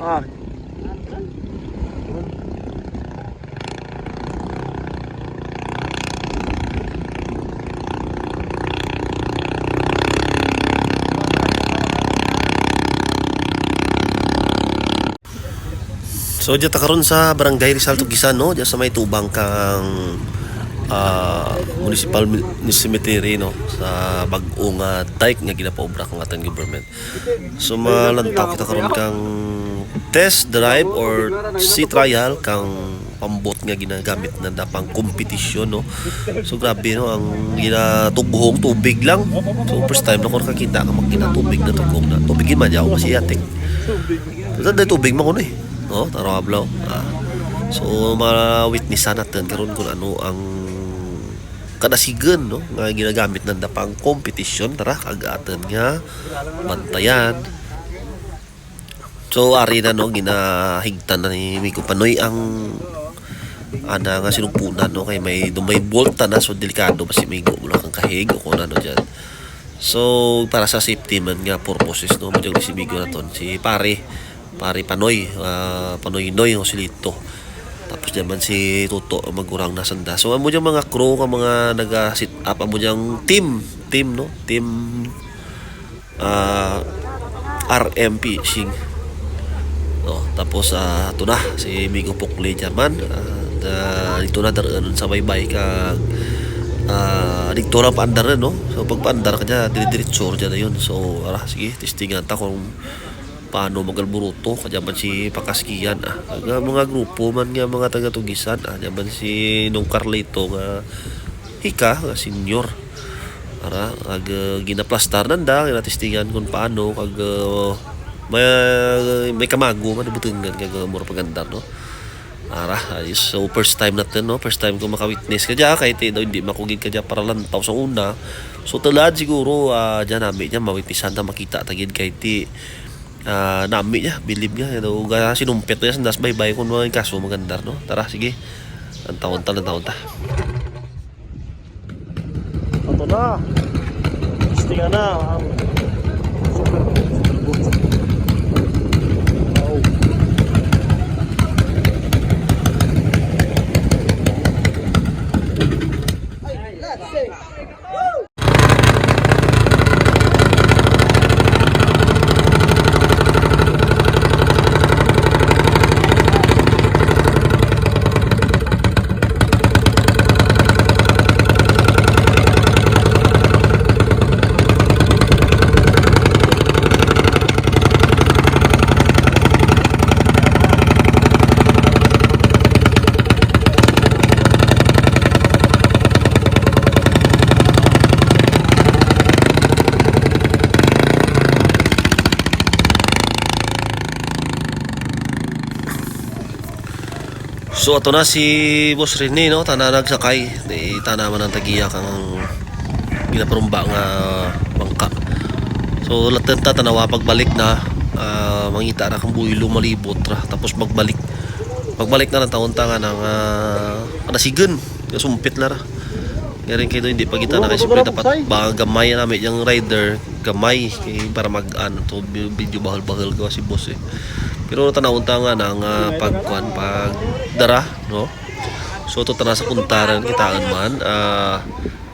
Ah. So ta karon sa Barangay Rizal Tugisan no, diyan sa may tubang kang ah, municipal cemetery no sa bag-o nga dike nga ginapaobra kang atang government. So malantaw kita karon kang test drive or sea trial kang pambot nga ginagamit na dapang kompetisyon no. So grabe no ang ginatubuhong tubig lang. So first time na ko nakakita ka magkinatubig na tugong na. Tubigin man yaw kasi yatik. Ito dahil tubig mo ko na eh. No, taro ablaw. Ah. So ma-witnessan natin karon kung ano ang kadasigan no nga ginagamit ng dapang competition tara kagaatan nga bantayan so ari na no ginahigtan na ni Miko Panoy ang ana nga sinumpunan no kay may dumay bolta na. So delikado kasi may go lang kang kahig o kung ano dyan. So para sa safety man nga purposes no mo si Migo na ton. Si pare pare Panoy ah, Panoy Noy Joselito. Tapos naman si Tuto magurang na sanda. So amo diyang mga crew ka mga naga-sit up amo diyang team, team no, team ah RM Fishing. No, tapos ah ito na si Migo Pukli German. Uh, dito na daran sa baybay ka ah dito paandar na no. So pag paandar ka dyan, dire-diretso dyan na yun. So ara sige, testingan ta kung paano magalburuto kanya man si pakaskiyan ah Aga mga grupo man nga mga taga tugisan ah man si nung Carlito nga hika nga senior ara ag uh, ginaplastar nanda ginatistingan kung paano kag uh, may may kamago man butungan kag uh, mura pagandar no ara ayos so first time natin no first time ko maka-witness ka dyan kahit eh, hindi makugid ka dyan para lantaw sa una so talad siguro uh, dyan namin dyan mawitnessan na makita tagid kahit ti Ah, nami niya, bilib niya. Ano, ga sinumpet niya sa das bye-bye kung mga kaso magandar, no? Tara, sige. Ang taon ta, ang taon ta. Ito na. Testing na ang super So, ato na si Boss Rene, no? Tana nagsakay. Di tanaman ang tagiya kang ginaparumba nga bangka. So, lahat ta tanawa pagbalik na ah, mangita na kang builo malibot ra. Tapos magbalik. Pagbalik na ng taon tanga ng uh, kanasigan sumpit na ra. Rin kayo hindi pa kita na kasi dapat ba gamay namin yung rider. Gamay. Kay para mag ano to video bahal bahal ko si boss eh pero tanawon ta nga ng uh, pagkuan pag dara no? So to tana sa kuntaran kitaan man ah,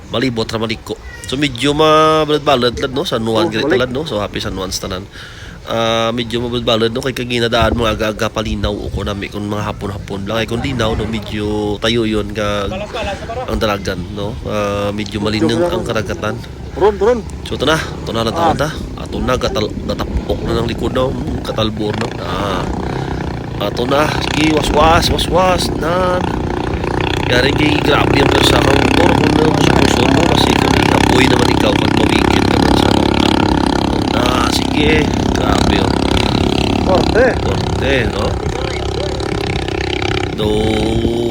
malibot ra maliko. So medyo mabalad-balad lad no? San Juan Oh, lad no? So happy San Juan tanan. Ah, medyo mabalad no? Kay kaginadaan mga aga-aga palinaw ko nami kung mga hapon-hapon lang. Ay kung linaw no? Medyo tayo yon ka ang dalagan no? Ah, medyo malinang ang karagatan. Turon, turon. So ito na, ito na lang ta. Ato na, gatal, gatapok na ng likod na, mm, katalbor na. Ah. Ato na, sige, waswas, waswas, nan. Kaya kay grabe ang persa kang motor kung na gusto mo kasi kung ikapoy naman ikaw pag mawigit ka man sa. Ato na, sige, grabe oh. Forte. Korte, no? Do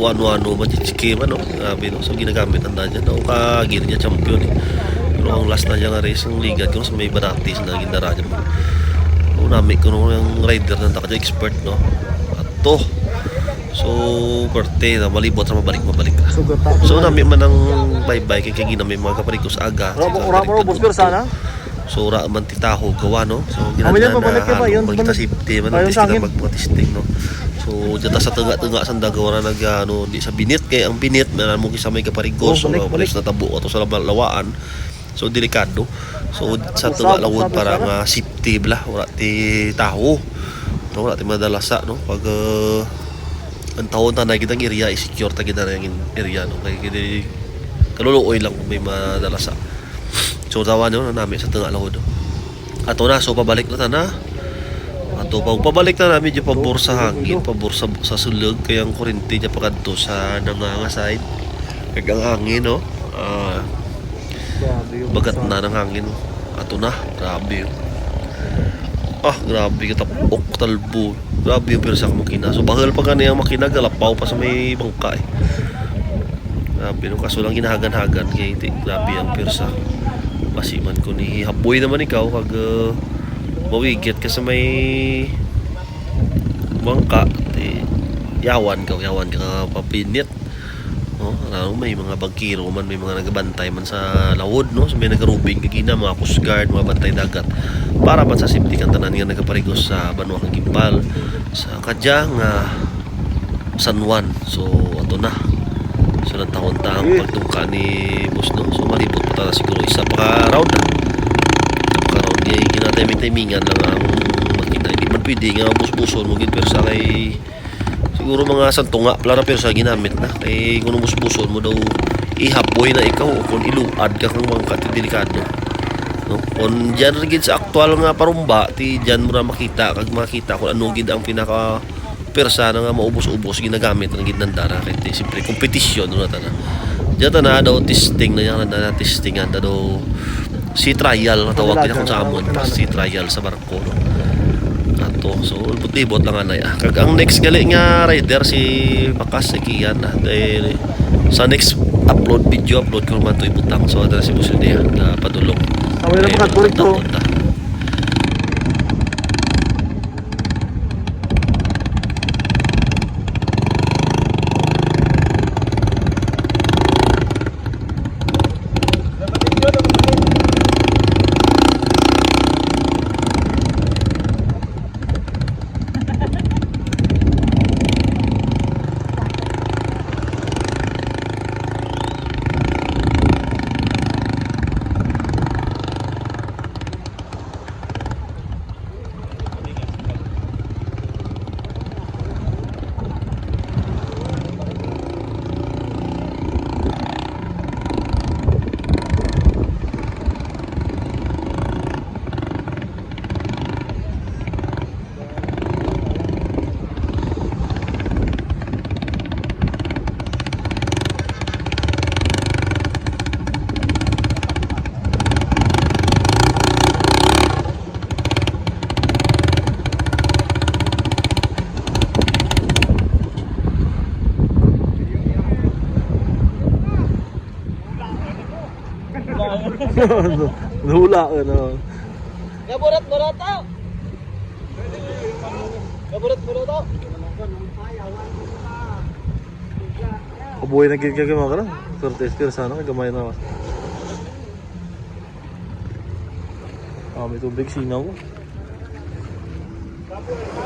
ano-ano yung skema, no? Grabe, no? So, ginagamit ang dyan. No? Kagin niya champion, eh. Pero ang last na niya nga race, yung ligat ko sa may baratis na ginara niya. So, nami ko no, yung rider na takadya expert, no? At to. So, korte na malibot na mabalik, mabalik ta. So, nami man ang bye-bye kay kagina may mga kapalig ko sa aga. Ramo, ramo, bus sana. So ra man ti taho gawa no. So Kami dyan, pabalik ka ba? Yun, kita balik- safety man sa kita akin. magpatesting no. So dito sa tengah-tengah sa dagawa na nag ano di sa binit kay ang binit na mo kisa may kaparigos Oh, balik, so balik. palis na tabo ato sa lawaan. So delikado. So sa tengah lawod para nga safety bla wala ti taho. No, wala ti madalasa no pag uh, ang taon na kitang area i-secure ta kita na yung area no kay kita kaluluoy lang kung may madalasa. So tawa na namin sa tengah lawod. Ato na so pabalik na ta na. Ato pag pabalik na namin yung pabor sa hangin, pabor sa, sa sulog kaya ang kurinti niya pagkanto sa nanganga side. Kag ang hangin no. Yung bagat na ng hangin. Ato na, grabe yun. Ah, grabe kita ok talbo. Grabe yung pero sa makina. So bahal pa gani ang makina galapaw pa sa may bangka eh. Grabe no kaso lang ginahagan-hagan kay ti grabe ang pirsa. Masiman ko ni haboy naman ikaw kag uh, mawigit ka sa may bangka ti yawan ka yawan ka papinit no? Ano may mga bangkiro man may mga nagabantay man sa lawod no? So may nagarubing kagina mga coast guard mga bantay dagat para man sa safety kan tanan nga nagaparigos sa Banwa kag Gimbal sa kadya nga San Juan. So ato na. So lang taon ta ang pagtungka ni boss no? So malibot pa ta siguro isa pa ka round na. Isa round di ginatiming-timingan lang ang makina hindi man pwede nga bus-buson mo pero sa kay siguro mga santunga pala pero sa ginamit na. Kay kung busbuson mo daw ihapoy na ikaw o kung iluad ka kung mga kati delikado. No? Kung diyan rin sa aktual nga parumba ti diyan mo na makita kag makita kung ano gid ang pinaka persa na nga maubos-ubos ginagamit ng gid nandara kay ti simple kompetisyon no na. Diyan ta na daw testing na yan na testing na daw si trial na tawag nila kung sa amon si trial sa barko no ato so libot lang anay ah kag ang next gali nga rider si Bakas si Kian ah dahil sa next upload video upload ko man to ibutang. So adra si Boss Lidia na padulong. Kami na Eh, pagkatuloy to. Nahula ano. Gaburat mo na to. Gaburat mo na to. Kabuhay na kag mga kana. Cortez pero sana kay gamay na. Ah, may tubig sinaw. Gaburat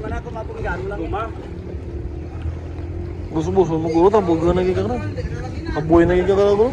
Ini kilas? Kilas? Buso-buso mo guro ta bugo na gid ka kana. Kabuhay na gid ka kana bro.